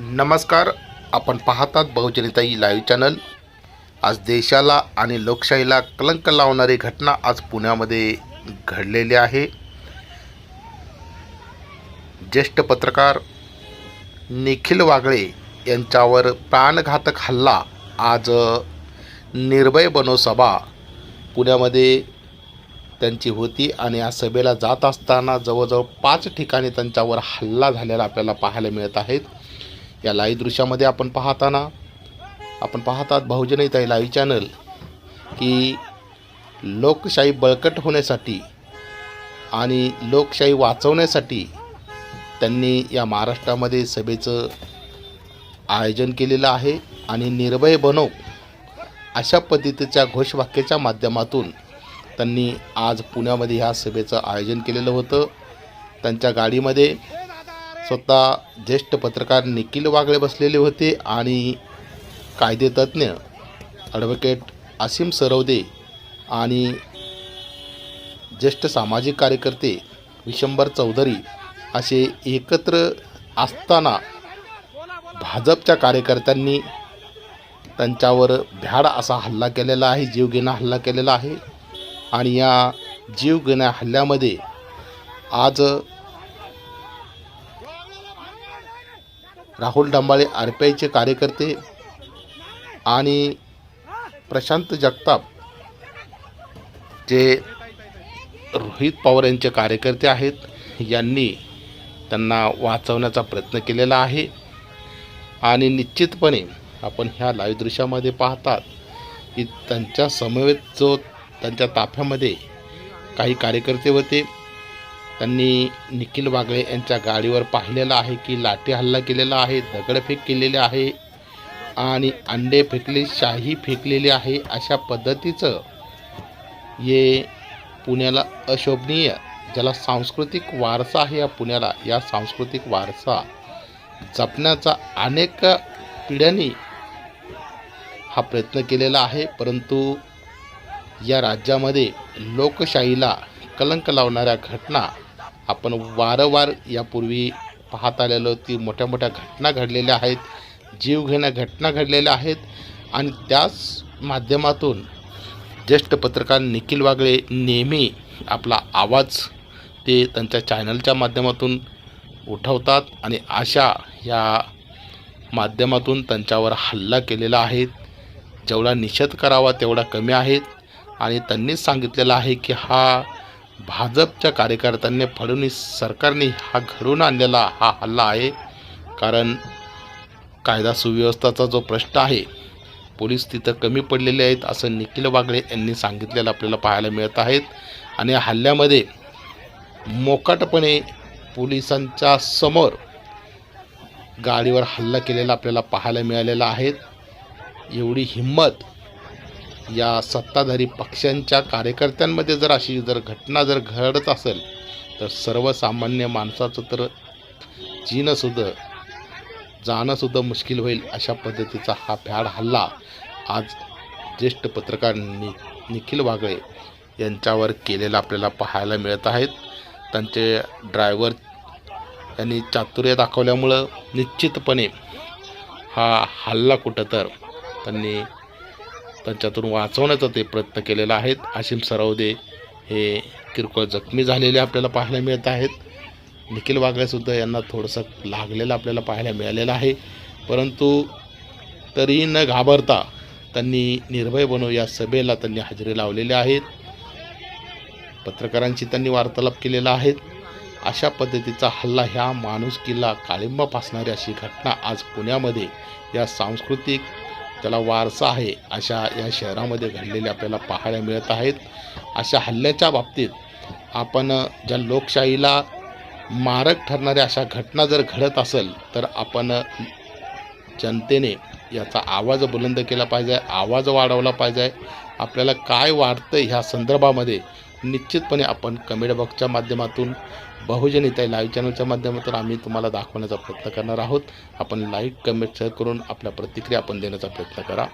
नमस्कार आपण पाहतात बहुजनिताई लाईव्ह चॅनल आज देशाला आणि लोकशाहीला कलंक लावणारी घटना आज पुण्यामध्ये घडलेली आहे. ज्येष्ठ पत्रकार निखिल वागळे यांच्यावर प्राणघातक हल्ला. आज निर्भय बनो सभा पुण्यामध्ये त्यांची होती आणि या सभेला जात असताना जवळजवळ पाच ठिकाणी त्यांच्यावर हल्ला झालेला आपल्याला पाहायला मिळत आहेत. या लाईव्ह दृश्यामध्ये आपण पाहताना आपण पाहतात बहुजन आहे लाईव्ह चॅनल की लोकशाही बळकट होण्यासाठी आणि लोकशाही वाचवण्यासाठी त्यांनी या महाराष्ट्रामध्ये सभेचं आयोजन केलेलं आहे आणि निर्भय बनव अशा पद्धतीच्या घोषवाक्याच्या माध्यमातून त्यांनी आज पुण्यामध्ये ह्या सभेचं आयोजन केलेलं होतं. त्यांच्या गाडीमध्ये स्वतः ज्येष्ठ पत्रकार निखिल वागळे बसलेले होते आणि कायदेतज्ञ ॲडव्होकेट आसिम सरवदे आणि ज्येष्ठ सामाजिक कार्यकर्ते विशंबर चौधरी असे एकत्र असताना भाजपच्या कार्यकर्त्यांनी त्यांच्यावर भ्याड असा हल्ला केलेला आहे जीवघेणा हल्ला केलेला आहे. आणि या जीवघेण्या हल्ल्यामध्ये आज राहुल डांबाळे आर पी आयचे कार्यकर्ते आणि प्रशांत जगताप जे रोहित पवार यांचे कार्यकर्ते आहेत यांनी त्यांना वाचवण्याचा प्रयत्न केलेला आहे. आणि निश्चितपणे आपण ह्या लाईव्ह दृश्यामध्ये पाहतात की त्यांच्या समवेत जो त्यांच्या ताफ्यामध्ये काही कार्यकर्ते होते त्यांनी निखिल वागळे यांच्या गाडीवर पाहिलेलं आहे की लाठी हल्ला केलेला आहे दगडफेक केलेली आहे आणि अंडे फेकले शाही फेकलेली आहे अशा पद्धतीचं हे पुण्याला अशोभनीय ज्याला सांस्कृतिक वारसा आहे या पुण्याला या सांस्कृतिक वारसा जपण्याचा अनेक पिढ्यांनी हा प्रयत्न केलेला आहे. परंतु या राज्यामध्ये लोकशाहीला कलंक लावणाऱ्या घटना आपण वारंवार यापूर्वी पाहत आलेलो ती मोठ्या मोठ्या घटना घडलेल्या आहेत जीवघेण्या घटना घडलेल्या आहेत आणि त्याच माध्यमातून ज्येष्ठ पत्रकार निखिल वागळे नेहमी आपला आवाज ते त्यांच्या चॅनलच्या माध्यमातून उठवतात आणि अशा या माध्यमातून त्यांच्यावर हल्ला केलेला आहे. जेवढा निषेध करावा तेवढा कमी आहेत आणि त्यांनीच सांगितलेलं आहे की हा भाजपच्या कार्यकर्त्यांनी फडणवीस सरकारने हा घडवून आणलेला हा हल्ला आहे. कारण कायदा सुव्यवस्थाचा जो प्रश्न आहे पोलीस तिथं कमी पडलेले आहेत असं निखिल वागळे यांनी सांगितलेलं आपल्याला पाहायला मिळत आहेत. आणि या हल्ल्यामध्ये मोकाटपणे पोलिसांच्या समोर गाडीवर हल्ला केलेला आपल्याला पाहायला मिळालेला आहे. एवढी हिंमत या सत्ताधारी पक्षांच्या कार्यकर्त्यांमध्ये जर अशी जर घटना जर घडत असेल तर सर्वसामान्य माणसाचं तर जीणंसुद्धा जाणंसुद्धा मुश्किल होईल अशा पद्धतीचा हा भ्याड हल्ला आज ज्येष्ठ पत्रकार नि निखिल वागळे यांच्यावर केलेला आपल्याला पाहायला मिळत आहेत. त्यांचे ड्रायव्हर यांनी चातुर्य दाखवल्यामुळं निश्चितपणे हा हल्ला कुठं तर त्यांनी त्यांच्यातून वाचवण्याचा ते प्रयत्न केलेला आहेत. आशिम सरावदे हे किरकोळ जखमी झालेले आपल्याला पाहायला मिळत आहेत. निखिल वागळेसुद्धा यांना थोडंसं लागलेलं आपल्याला पाहायला मिळालेलं आहे. परंतु तरीही न घाबरता त्यांनी निर्भय बनव या सभेला त्यांनी हजेरी लावलेल्या आहेत. पत्रकारांशी त्यांनी वार्तालाप केलेला आहे. अशा पद्धतीचा हल्ला ह्या माणुसकीला काळिंबा फासणारी अशी घटना आज पुण्यामध्ये या सांस्कृतिक त्याला वारसा आहे. अशा या शहरामध्ये घडलेले आपल्याला पाहायला मिळत आहेत. अशा हल्ल्याच्या बाबतीत आपण ज्या लोकशाहीला मारक ठरणाऱ्या अशा घटना जर घडत असेल तर आपण जनतेने याचा आवाज बुलंद केला पाहिजे आवाज वाढवला पाहिजे. आपल्याला काय वाटतं ह्या संदर्भामध्ये निश्चितपणे आपण कमेंट बॉक्सच्या माध्यमातून बहुजन इथे लाईव्ह चॅनलच्या माध्यमातून आम्ही तुम्हाला दाखवण्याचा प्रयत्न करणार आहोत. आपण लाईक कमेंट शेअर करून आपल्या प्रतिक्रिया आपण देण्याचा प्रयत्न करा.